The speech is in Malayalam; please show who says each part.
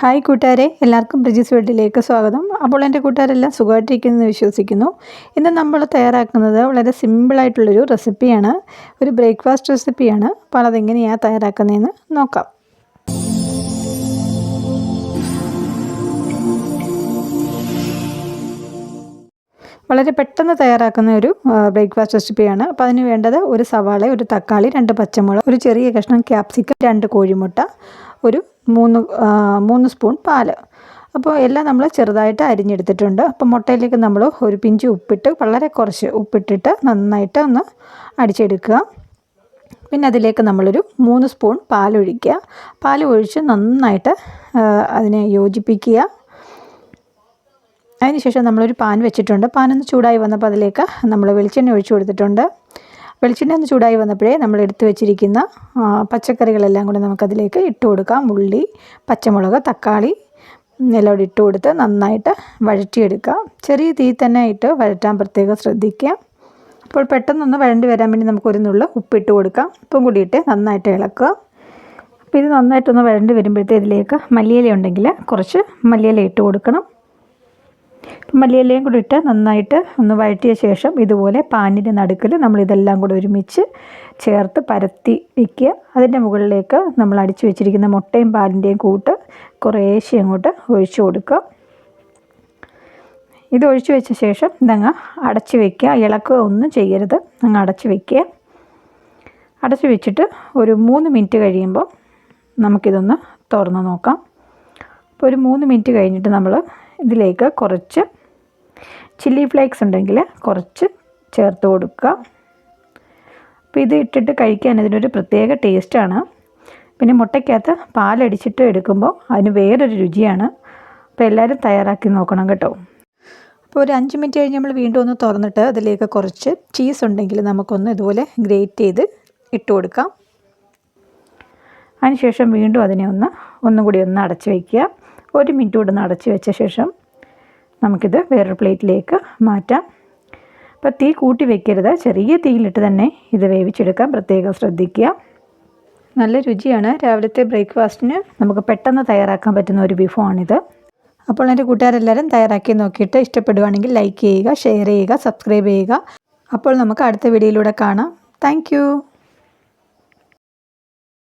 Speaker 1: ഹായ് കൂട്ടുകാരെ എല്ലാവർക്കും ബ്രിജിസ് വീട്ടിലേക്ക് സ്വാഗതം. അപ്പോൾ എന്റെ കൂട്ടുകാരെല്ലാം സുഖമായിട്ടിരിക്കുന്നു വിശ്വസിക്കുന്നു. ഇന്ന് നമ്മൾ തയ്യാറാക്കുന്നത് വളരെ സിമ്പിളായിട്ടുള്ളൊരു റെസിപ്പിയാണ് ഒരു ബ്രേക്ക്ഫാസ്റ്റ് റെസിപ്പിയാണ് അപ്പോൾ അതെങ്ങനെയാണ് തയ്യാറാക്കുന്നതെന്ന് നോക്കാം. വളരെ പെട്ടെന്ന് തയ്യാറാക്കുന്ന ഒരു ബ്രേക്ക്ഫാസ്റ്റ് റെസിപ്പിയാണ് അപ്പോൾ അതിന് വേണ്ടത് ഒരു സവാള ഒരു തക്കാളി രണ്ട് പച്ചമുളക് ഒരു ചെറിയ കഷ്ണം ക്യാപ്സിക്കം രണ്ട് കോഴിമുട്ട ഒരു മൂന്ന് മൂന്ന് സ്പൂൺ പാൽ. അപ്പോൾ എല്ലാം നമ്മൾ ചെറുതായിട്ട് അരിഞ്ഞെടുത്തിട്ടുണ്ട്. അപ്പോൾ മുട്ടയിലേക്ക് നമ്മൾ ഒരു പിഞ്ച് ഉപ്പിട്ട് വളരെ കുറച്ച് ഉപ്പിട്ടിട്ട് നന്നായിട്ട് ഒന്ന് അടിച്ചെടുക്കുക. പിന്നെ അതിലേക്ക് നമ്മളൊരു മൂന്ന് സ്പൂൺ പാലൊഴിക്കുക. പാൽ ഒഴിച്ച് നന്നായിട്ട് അതിനെ യോജിപ്പിക്കുക. അതിനുശേഷം നമ്മളൊരു പാൻ വെച്ചിട്ടുണ്ട്. പാൻ ഒന്ന് ചൂടായി വന്നപ്പോൾ അതിലേക്ക് നമ്മൾ വെളിച്ചെണ്ണ ഒഴിച്ചു കൊടുത്തിട്ടുണ്ട്. വെളിച്ചെണ്ണ ഒന്ന് ചൂടായി വന്നപ്പോഴേ നമ്മൾ എടുത്തു വെച്ചിരിക്കുന്ന പച്ചക്കറികളെല്ലാം കൂടി നമുക്കതിലേക്ക് ഇട്ട് കൊടുക്കാം. ഉള്ളി പച്ചമുളക് തക്കാളി എല്ലാം കൂടി ഇട്ട് കൊടുത്ത് നന്നായിട്ട് വഴറ്റിയെടുക്കാം. ചെറിയ തീ തന്നെ ഇട്ട് വഴറ്റാൻ പ്രത്യേകം ശ്രദ്ധിക്കുക അപ്പോൾ പെട്ടെന്നൊന്ന് വഴണ്ടി വരാൻ വേണ്ടി നമുക്ക് ഒരു നുള്ളു ഉപ്പിട്ട് കൊടുക്കാം. ഉപ്പും കൂടി ഇട്ട് നന്നായിട്ട് ഇളക്കുക. അപ്പോൾ ഇത് നന്നായിട്ടൊന്ന് വഴണ്ടി വരുമ്പോഴത്തേ ഇതിലേക്ക് മല്ലിയില ഉണ്ടെങ്കിൽ കുറച്ച് മല്ലിയില ഇട്ട് കൊടുക്കണം. മല്ലിയിലയും കൂടി ഇട്ട് നന്നായിട്ട് ഒന്ന് വഴറ്റിയ ശേഷം ഇതുപോലെ പാനിന്റെ നടുക്കിൽ നമ്മൾ ഇതെല്ലാം കൂടി ഒരുമിച്ച് ചേർത്ത് പരത്തി വയ്ക്കുക. അതിന്റെ മുകളിലേക്ക് നമ്മൾ അടിച്ചു വെച്ചിരിക്കുന്ന മുട്ടയും പാലിന്റെയും കൂട്ട് കുറേശ്ശെ അങ്ങോട്ട് ഒഴിച്ചു കൊടുക്കുക. ഇത് ഒഴിച്ചു വെച്ച ശേഷം ഇതങ്ങ് അടച്ചു വയ്ക്കുക. ഇളക്കുക ഒന്നും ചെയ്യരുത്. അങ്ങ് അടച്ചു വയ്ക്കുക. അടച്ചു വെച്ചിട്ട് ഒരു മൂന്ന് മിനിറ്റ് കഴിയുമ്പോൾ നമുക്കിതൊന്ന് തുറന്ന് നോക്കാം. അപ്പോൾ ഒരു മൂന്ന് മിനിറ്റ് കഴിഞ്ഞിട്ട് നമ്മൾ ഇതിലേക്ക് കുറച്ച് ചില്ലി ഫ്ലേക്സ് ഉണ്ടെങ്കിൽ കുറച്ച് ചേർത്ത് കൊടുക്കുക. അപ്പോൾ ഇത് ഇട്ടിട്ട് കഴിക്കാൻ ഇതിനൊരു പ്രത്യേക ടേസ്റ്റാണ് പിന്നെ മുട്ടയ്ക്കകത്ത് പാലടിച്ചിട്ട് എടുക്കുമ്പോൾ അതിന് വേറൊരു രുചിയാണ്. അപ്പോൾ എല്ലാവരും തയ്യാറാക്കി നോക്കണം കേട്ടോ. അപ്പോൾ ഒരു അഞ്ച് മിനിറ്റ് കഴിഞ്ഞ് നമ്മൾ വീണ്ടും ഒന്ന് തുറന്നിട്ട് അതിലേക്ക് കുറച്ച് ചീസ് ഉണ്ടെങ്കിൽ നമുക്കൊന്ന് ഇതുപോലെ ഗ്രേറ്റ് ചെയ്ത് ഇട്ട് കൊടുക്കാം. അതിനുശേഷം വീണ്ടും അതിനെ ഒന്ന് ഒന്നും കൂടി ഒന്ന് അടച്ച് വയ്ക്കുക. ഒരു മിനിറ്റ് കൂടെ അടച്ച് വെച്ച ശേഷം നമുക്കിത് വേറൊരു പ്ലേറ്റിലേക്ക് മാറ്റാം. അപ്പോൾ തീ കൂട്ടി വെക്കരുത്. ചെറിയ തീയിലിട്ട് തന്നെ ഇത് വേവിച്ചെടുക്കാം. പ്രത്യേകം ശ്രദ്ധിക്കുക. നല്ല രുചിയാണ്. രാവിലത്തെ ബ്രേക്ക്ഫാസ്റ്റിന് നമുക്ക് പെട്ടെന്ന് തയ്യാറാക്കാൻ പറ്റുന്ന ഒരു വിഭവമാണിത് അപ്പോൾ എന്റെ കൂട്ടുകാരെല്ലാവരും തയ്യാറാക്കി നോക്കിയിട്ട് ഇഷ്ടപ്പെടുകയാണെങ്കിൽ ലൈക്ക് ചെയ്യുക ഷെയർ ചെയ്യുക സബ്സ്ക്രൈബ് ചെയ്യുക. അപ്പോൾ നമുക്ക് അടുത്ത വീഡിയോയിലൂടെ കാണാം. താങ്ക്